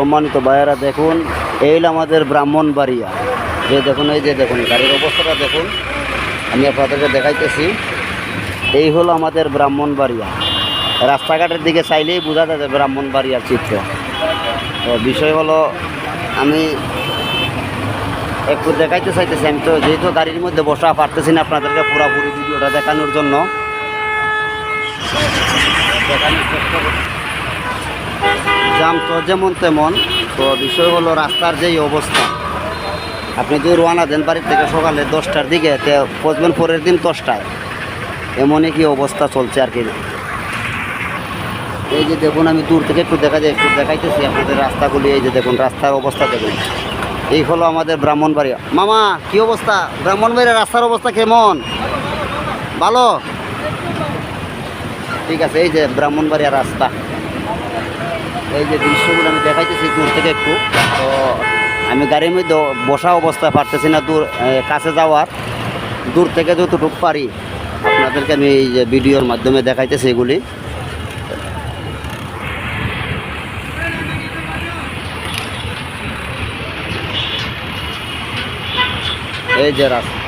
সম্মানিত ভাইয়েরা, দেখুন, এই হলো আমাদের ব্রাহ্মণবাড়িয়া। যে দেখুন, এই যে দেখুন, গাড়ির অবস্থাটা দেখুন, আমি আপনাদেরকে দেখাইতেছি। এই হলো আমাদের ব্রাহ্মণবাড়িয়া। রাস্তাঘাটের দিকে চাইলেই বোঝা যাবে ব্রাহ্মণবাড়িয়ার চিত্র। তো বিষয় হলো, আমি একটু দেখাইতে চাইতেছি, আমি তো যেহেতু গাড়ির মধ্যে বসা পারতেছি না আপনাদেরকে পুরোপুরি ভিডিওটা দেখানোর জন্য। দেখানোর চেষ্টা করছি। জাম তো যেমন তেমন, তো বিষয় হলো রাস্তার যেই অবস্থা। আপনি যদি রোয়ানা দেন বাড়ির থেকে সকালে দশটার দিকে, তে পরের দিন দশটায়। এমনই কি অবস্থা চলছে আর কি। এই যে দেখুন, আমি দূর থেকে একটু দেখা যায়, একটু দেখাইতেছি আপনাদের রাস্তাগুলি। এই যে দেখুন, রাস্তার অবস্থা দেখুন। এই হলো আমাদের ব্রাহ্মণবাড়িয়া। মামা, কি অবস্থা? ব্রাহ্মণবাড়িয়ার রাস্তার অবস্থা কেমন? ভালো? ঠিক আছে, এই যে ব্রাহ্মণবাড়িয়া রাস্তা। এই যে দৃশ্যগুলো আমি দেখাইতেছি দূর থেকে একটু, তো আমি গাড়ির মধ্যে বসা অবস্থায় পারতেছি না, দূর কাছে যাওয়ার। দূর থেকে যতটুকু পারি আপনাদেরকে আমি এই যে ভিডিওর মাধ্যমে দেখাইতেছি এগুলি। এই যে রাস্তা।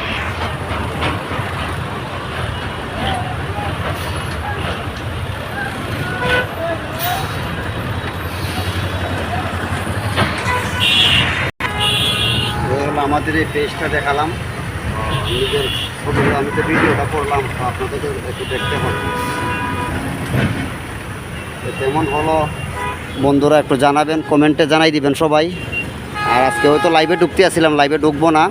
আমাদের এই পেজটা দেখালাম। নিজের ছবিগুলো, আমি তো ভিডিওটা করলাম, তো আপনাদেরকে একটু দেখতে হবে। তেমন হলো? বন্ধুরা একটু জানাবেন, কমেন্টে জানাই দিবেন সবাই। আর আজকে হয়তো লাইভে ঢুকতে আসছিলাম লাইভে ঢুকবো না।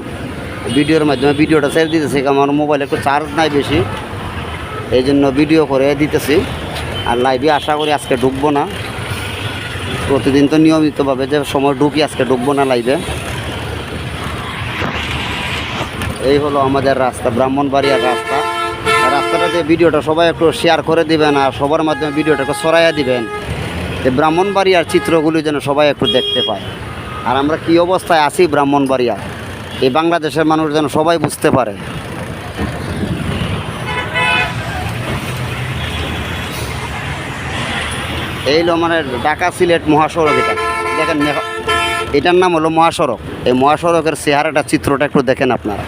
ভিডিওর মাধ্যমে ভিডিওটা ছেড়ে দিতেছি আমার মোবাইলে একটু চার্জ নাই বেশি। এই জন্য ভিডিও করে দিতেছি। আর লাইভে আশা করি আজকে ঢুকবো না। প্রতিদিন তো নিয়মিতভাবে যে সময় ঢুকি আজকে ঢুকবো না লাইভে এই হলো আমাদের রাস্তা, ব্রাহ্মণবাড়িয়ার রাস্তা। আর রাস্তাটাতে ভিডিওটা সবাই একটু শেয়ার করে দিবেন আর সবার মাধ্যমে ভিডিওটা একটু ছড়াইয়া দিবেন। যে ব্রাহ্মণবাড়িয়ার চিত্রগুলি যেন সবাই একটু দেখতে পায়। আর আমরা কি অবস্থায় আছি ব্রাহ্মণবাড়িয়া? এই বাংলাদেশের মানুষ যেন সবাই বুঝতে পারে। এই হলো মানে ঢাকা সিলেট মহাসড়ক এটা। দেখেন এটার নাম হলো মহাসড়ক। এই মহাসড়কের চেহারাটা, চিত্রটা একটু দেখেন আপনারা।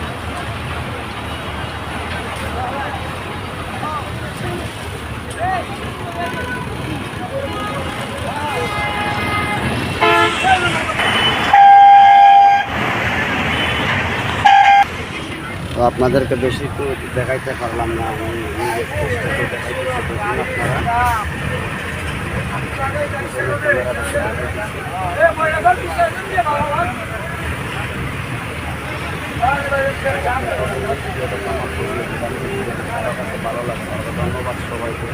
আপনাদেরকে বেশি একটু দেখাইতে পারলাম না আমি ভালো লাগছে ধন্যবাদ সবাইকে